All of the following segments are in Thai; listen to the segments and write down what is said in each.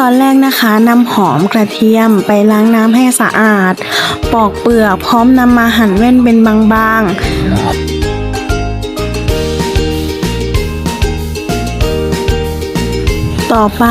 ตอนแรกนะคะนำหอมกระเทียมไปล้างน้ำให้สะอาด ปอกเปลือกพร้อมนำมาหั่นแว่นเป็นบางๆต่อไป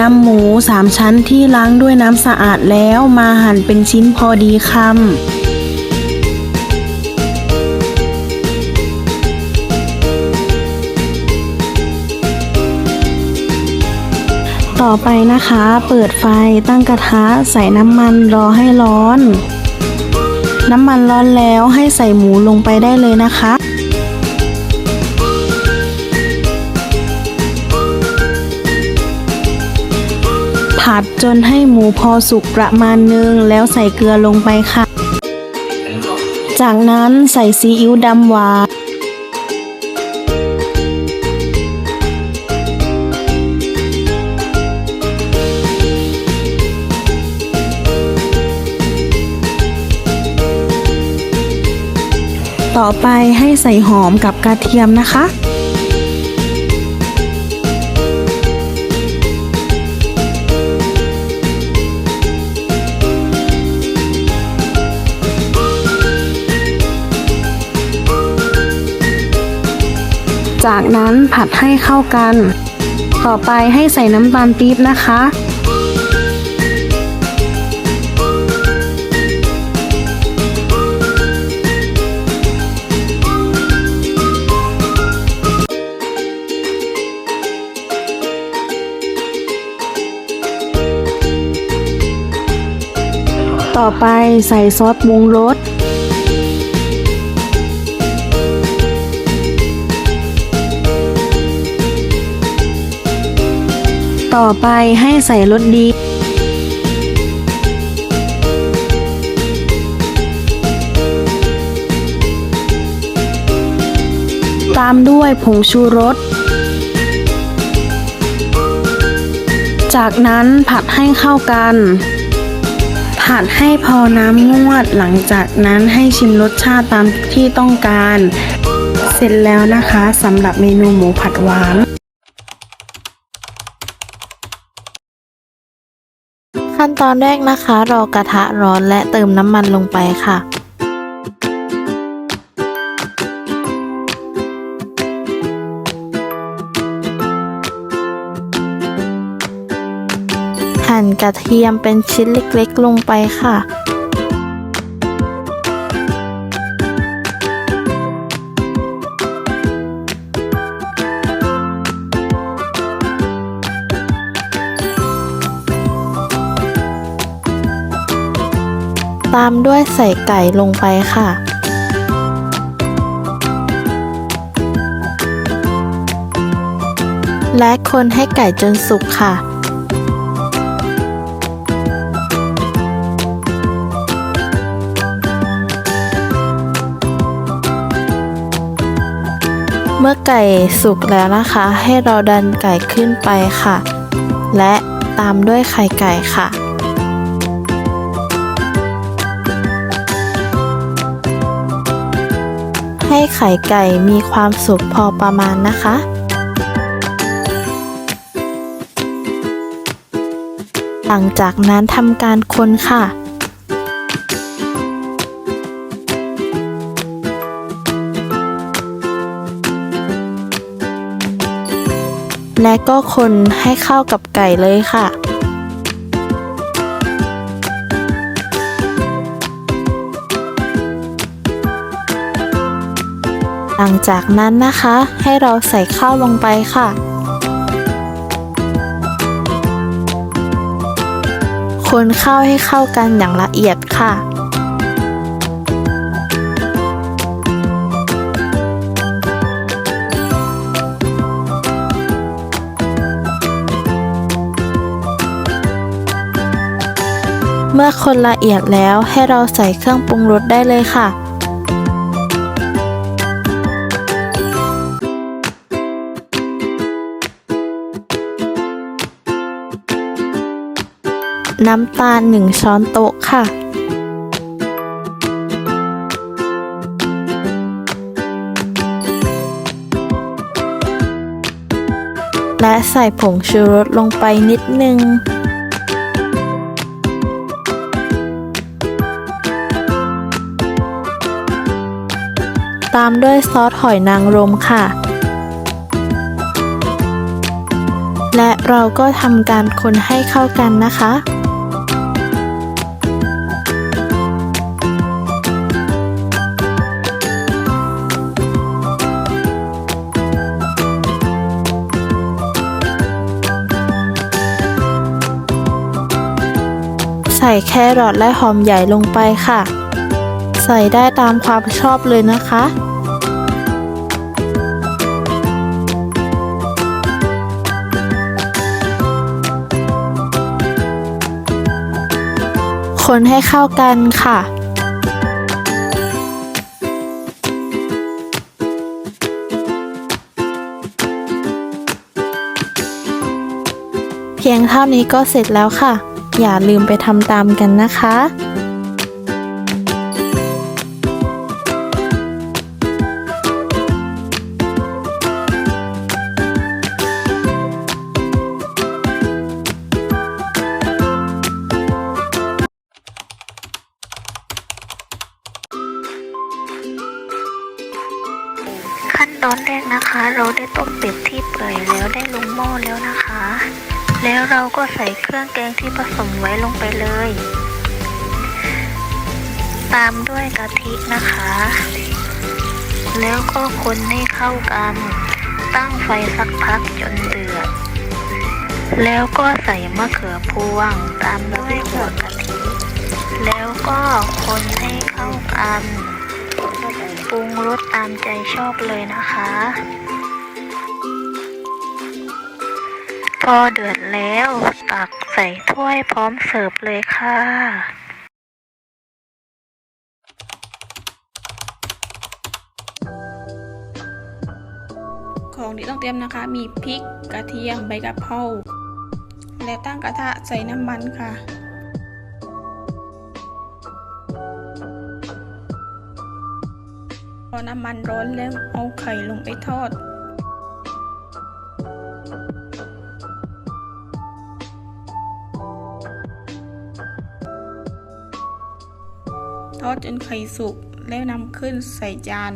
นำหมูสามชั้นที่ล้างด้วยน้ำสะอาดแล้วมาหั่นเป็นชิ้นพอดีคำ ต่อไปนะคะ เปิดไฟตั้งกระทะใส่น้ำมันรอให้ร้อน น้ำมันร้อนแล้วให้ใส่หมูลงไปได้เลยนะคะผัดจนให้หมูพอสุกประมาณนึง แล้วใส่เกลือลงไปค่ะ จากนั้นใส่ซีอิ๊วดำหวาน ต่อไปให้ใส่หอมกับกระเทียมนะคะ จากนั้นผัดให้เข้ากัน ต่อไปให้ใส่น้ำตาลปี๊บนะคะ ต่อไปใส่ซอสปรุงรส ต่อไปให้ใส่รสดี ตามด้วยผงชูรสจากนั้นผัดให้เข้ากัน ผัดให้พอน้ำงวดหลังจากนั้นให้ชิมรสชาติตามที่ต้องการ เสร็จแล้วนะคะสำหรับเมนูหมูผัดหวานขั้นตอนแรกนะคะ รอกระทะร้อนและเติมน้ำมันลงไปค่ะ กระเทียมเป็นชิ้นเล็กๆลงไปค่ะ ตามด้วยใส่ไก่ลงไปค่ะและคนให้ไก่จนสุกค่ะ เมื่อไก่สุกแล้วนะคะ ให้เราดันไก่ขึ้นไปค่ะ และตามด้วยไข่ไก่ค่ะ ให้ไข่ไก่มีความสุกพอประมาณนะคะหลังจากนั้นทำการคนค่ะ และก็คนให้เข้ากับไก่เลยค่ะหลังจากนั้นนะคะให้เราใส่ข้าวลงไปค่ะ คนข้าวให้เข้ากันอย่างละเอียดค่ะ เมื่อคนละเอียดแล้วให้เราใส่เครื่องปรุงรสได้เลยค่ะ น้ำตาล 1 ช้อนโต๊ะค่ะและใส่ผงชูรสลงไปนิดนึง ตามด้วยซอสหอยนางรมค่ะ และเราก็ทำการคนให้เข้ากันนะคะใส่แครอทและหอมใหญ่ลงไปค่ะ ใส่ได้ตามความชอบเลยนะคะคนให้เข้ากันค่ะ เพียงเท่านี้ก็เสร็จแล้วค่ะ อย่าลืมไปทำตามกันนะคะ นะคะ เราได้ต้มเป็ดที่เปื่อยแล้วได้ลงหม้อแล้วนะคะ แล้วเราก็ใส่เครื่องแกงที่ผสมไว้ลงไปเลย ตามด้วยกะทินะคะ แล้วก็คนให้เข้ากัน ตั้งไฟสักพักจนเดือด แล้วก็ใส่มะเขือพวงตามด้วยหัวกะทิ แล้วก็คนให้เข้ากัน ปรุงรสตามใจชอบเลยนะคะ พอเดือดแล้วตักใส่ถ้วยพร้อมเสิร์ฟเลยค่ะของที่ต้องเตรียมนะคะ มีพริก กระเทียม ใบกะเพรา และตั้งกระทะใส่น้ำมันค่ะ อน้ำมันร้อนแล้วเอาไข่ลงไปทอด ทอดจนไข่สุกแล้วนำขึ้นใส่จาน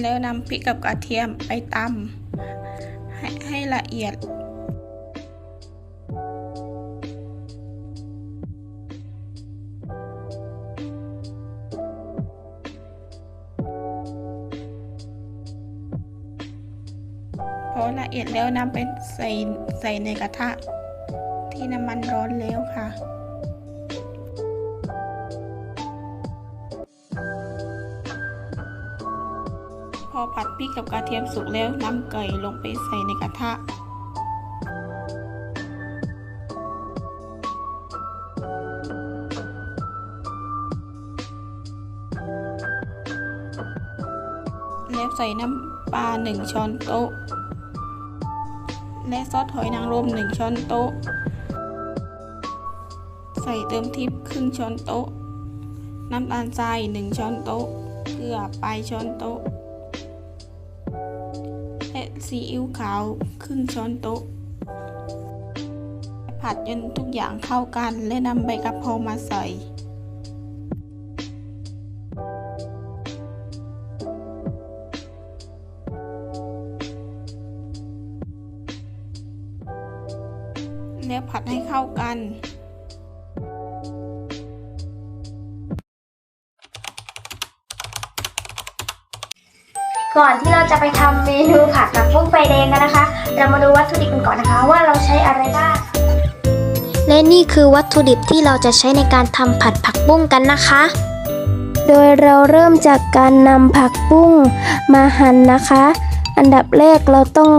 แล้วนำพริกกับกระเทียมไปตำให้ให้ละเอียด พอละเอียดแล้วนำไปใส่ใส่ในกระทะ ที่น้ำมันร้อนแล้วค่ะ ผัดพริกกับกระเทียมสุกแล้วนำไก่ลงไปใส่ในกระทะแล้วใส่น้ำปลาหนึ่งช้อนโต๊ะ และซอสหอยนางรมหนึ่งช้อนโต๊ะ ใส่เติมทิพย์ครึ่งช้อนโต๊ะ น้ำตาลทรายหนึ่งช้อนโต๊ะ เกลือปลายช้อนโต๊ะ ซีอิ๊วขาวครึ่งช้อนโต๊ะ ผัดจนทุกอย่างเข้ากันและนำใบกะเพรามาใส่ ก่อนที่เราจะไปทำเมนูผัดกับปุ้งไฟแดงกันนะคะ เรามาดูวัตถุดิบกันก่อนนะคะ ว่าเราใช้อะไรบ้างและนี่คือวัตถุดิบที่เราจะใช้ในการทำผัดผักบุ้งกันนะคะ โดยเราเริ่มจากการนำผักบุ้งมาหั่นนะคะ อันดับแรกเราต้อง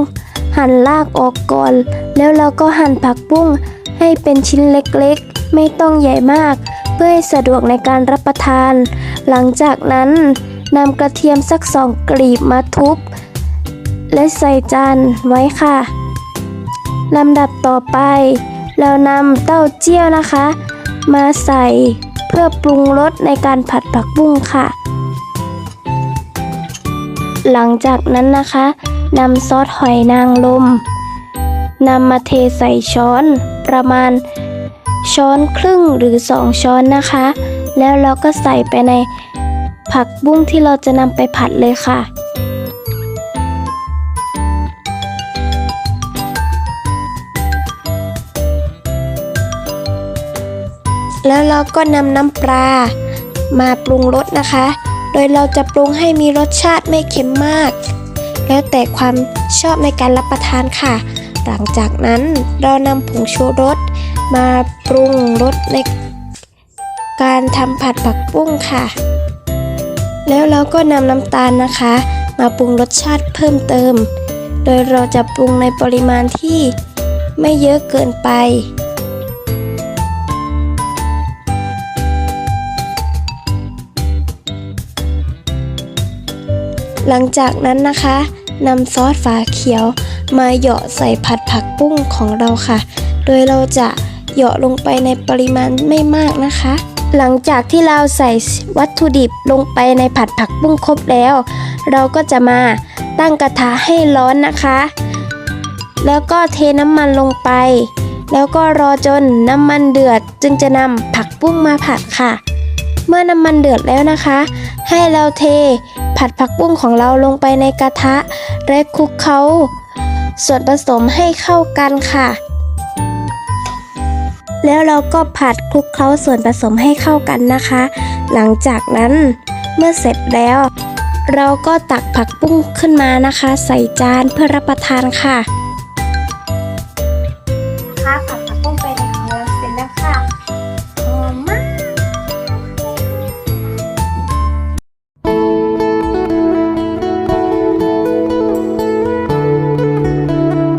หั่นรากออกก่อน แล้วเราก็หั่นผักบุ้งให้เป็นชิ้นเล็กๆ ไม่ต้องใหญ่มาก เพื่อให้สะดวกในการรับประทาน หลังจากนั้น นำกระเทียมสักสองกลีบมาทุบ และใส่จานไว้ค่ะลำดับต่อไป เรานำเต้าเจี้ยวนะคะ มาใส่เพื่อปรุงรสในการผัดผักบุ้งค่ะ หลังจากนั้นนะคะนำซอสหอยนางรมนำมาเทใส่ช้อนประมาณช้อนครึ่งหรือ 2 ช้อนนะคะ แล้วเราก็ใส่ไปใน ผักบุ้งที่เราจะนำไปผัดเลยค่ะ แล้วเราก็นำน้ำปลามาปรุงรสนะคะ โดยเราจะปรุงให้มีรสชาติไม่เค็มมาก แล้วแต่ความชอบในการรับประทานค่ะ หลังจากนั้นเรานำผงชูรสมาปรุงรสในการทำผัดผักบุ้งค่ะ แล้วเราก็นำน้ำตาลนะคะ มาปรุงรสชาติเพิ่มเติม โดยเราจะปรุงในปริมาณที่ไม่เยอะเกินไป หลังจากนั้นนะคะนำซอสฝาเขียวมาเหยาะใส่ผัดผักบุ้งของเราค่ะ โดยเราจะเหยาะลงไปในปริมาณไม่มากนะคะ หลังจากที่เราใส่วัตถุดิบลงไปในผัดผักบุ้งครบแล้ว เราก็จะมาตั้งกระทะให้ร้อนนะคะ แล้วก็เทน้ำมันลงไป แล้วก็รอจนน้ำมันเดือดจึงจะนำผักบุ้งมาผัดค่ะ เมื่อน้ำมันเดือดแล้วนะคะ ให้เราเทผัดผักบุ้งของเราลงไปในกระทะและคลุกเคล้าส่วนผสมให้เข้ากันค่ะ แล้วเราก็ผัดคลุกเคล้าส่วนผสมให้เข้ากันนะคะ หลังจากนั้นเมื่อเสร็จแล้ว เราก็ตักผักบุ้งขึ้นมานะคะ ใส่จานเพื่อรับประทานค่ะ